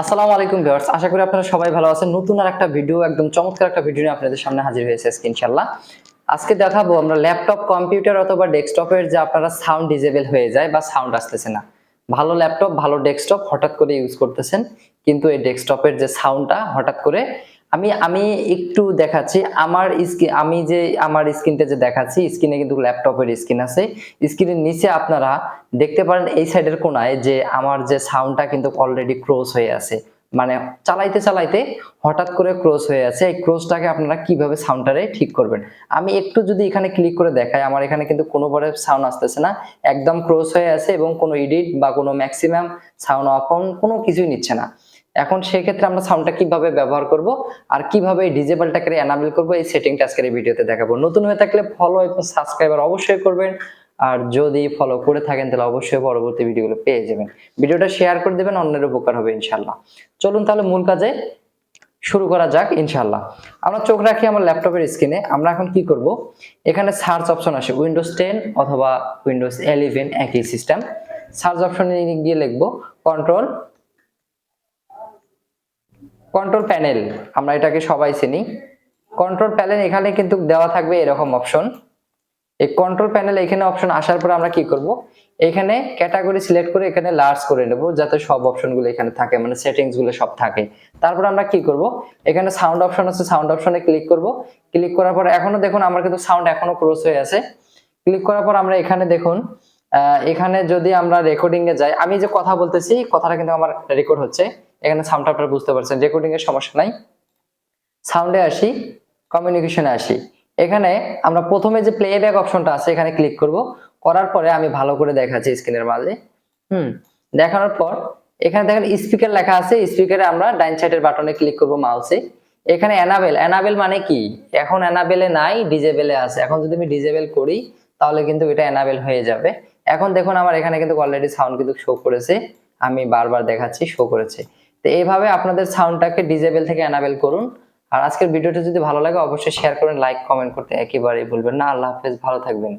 আসসালামু আলাইকুম ভিউয়ার্স, আশা করি আপনারা সবাই ভালো আছেন। নতুন আর একটা ভিডিও একদম চমৎকার একটা ভিডিও নিয়ে আপনাদের সামনে হাজির হয়েছে আজকে, ইনশাআল্লাহ। আজকে দেখাবো আমরা ল্যাপটপ কম্পিউটার অথবা ডেস্কটপের যে আপনারা সাউন্ড ডিজেবল হয়ে যায় বা সাউন্ড আসতেছে না। ভালো ল্যাপটপ ভালো ডেস্কটপ হঠাৎ করে ইউজ করতেছেন, কিন্তু এই ডেস্কটপের যে সাউন্ডটা হঠাৎ করে আমি আমি একটু দেখাচ্ছি। আমার স্ক্রিন আমি যে, আমার স্ক্রিনটা যে দেখাচ্ছি স্ক্রিনে কিন্তু ল্যাপটপের স্ক্রিন আছে। স্ক্রিনের নিচে আপনারা দেখতে পারেন এই সাইডের কোনায় যে আমার যে সাউন্ডটা কিন্তু অলরেডি ক্রস হয়ে আছে। মানে চালাইতে চালাইতে হঠাৎ করে ক্রস হয়ে আছে। এই ক্রসটাকে আপনারা কীভাবে সাউন্ডটারে ঠিক করবেন? আমি একটু যদি এখানে ক্লিক করে দেখাই, আমার এখানে কিন্তু কোনো পরে সাউন্ড আসতেছে না। একদম ক্রস হয়ে আছে এবং কোনো এডিট বা কোনো ম্যাক্সিমাম সাউন্ড অফ কোনো কিছুই নিচ্ছে না। এখন সেক্ষেত্রে আমরা সাউন্ডটা কীভাবে ব্যবহার করব আর কীভাবে এই ডিজেবলটাকে এনাবেল করব, এই সেটিংটা আজকের এই ভিডিওতে দেখাবো। নতুন হয়ে থাকলে ফলো এবং সাবস্ক্রাইবার অবশ্যই করবেন। আর যদি ফলো করে থাকেন, তাহলে অবশ্যই পরবর্তী ভিডিওগুলো পেয়ে যাবেন। ভিডিওটা শেয়ার করে দেবেন, অন্যের উপকার হবে ইনশাল্লাহ চলুন তাহলে মূল কাজে শুরু করা যাক ইনশাল্লাহ আমরা চোখ রাখি আমার ল্যাপটপের স্ক্রিনে আমরা এখন কি করব? এখানে সার্চ অপশন আসে উইন্ডোজ টেন অথবা উইন্ডোজ ইলেভেন একই সিস্টেম সার্চ অপশনে গিয়ে লিখব কন্ট্রোল কন্ট্রোল প্যানেল, আমরা এটাকে সবাই চিনি। কন্ট্রোল প্যানেল এখানে কিন্তু দেওয়া থাকবে এরকম অপশন। এই কন্ট্রোল প্যানেল এখানে অপশন আসার পর আমরা কি করব? এখানে ক্যাটাগরি সিলেক্ট করে এখানে লার্জ করে নেব, যাতে সব অপশনগুলো এখানে থাকে মানে সেটিংসগুলো সব থাকে। তারপর আমরা কি করব? এখানে সাউন্ড অপশন আছে সাউন্ড অপশনে ক্লিক করব। ক্লিক করার পর এখনও দেখুন আমার কিন্তু সাউন্ড এখনও ক্রস হয়ে আছে। ক্লিক করার পর আমরা এখানে দেখুন এখানে যদি আমরা রেকর্ডিং এ যাই, আমি যে কথা বলতেছি, কথাটা কিন্তু আমার রেকর্ড হচ্ছে। এখানে সাউন্ডটা আপনারা বুঝতে পারছেন রেকর্ডিং এর সমস্যা নাই। সাউন্ডে আসি কমিউনিকেশনে আসি। এখানে আমরা প্রথমে যে প্লেব্যাক অপশনটা আছে, এখানে ক্লিক করব। করার পরে আমি ভালো করে দেখাচ্ছি স্ক্রিনের মাঝে। হুম, দেখানোর পর, এখানে দেখেন স্পিকার লেখা আছে স্পিকারে আমরা ডাইন সাইডের বাটনে ক্লিক করব মাউসে এখানে এনাবেল এনাবেল মানে কি? এখন এনাবেলে নাই ডিজেবেলে আছে। এখন যদি আমি ডিজেবেল করি, তাহলে কিন্তু এটা এনাবেল হয়ে যাবে। এখন দেখুন আমার এখানে কিন্তু অলরেডি সাউন্ড কিন্তু শো করেছে। আমি বারবার দেখাচ্ছি শো করেছে। তো এইভাবে আপনাদের সাউন্ডটাকে ডিজেবল থেকে অ্যানাবেল করুন। আর আজকের ভিডিওটা যদি ভালো লাগে, অবশ্যই শেয়ার করেন লাইক কমেন্ট করতে একেবারেই ভুলবেন না। আল্লাহ হাফেজ, ভালো থাকবেন।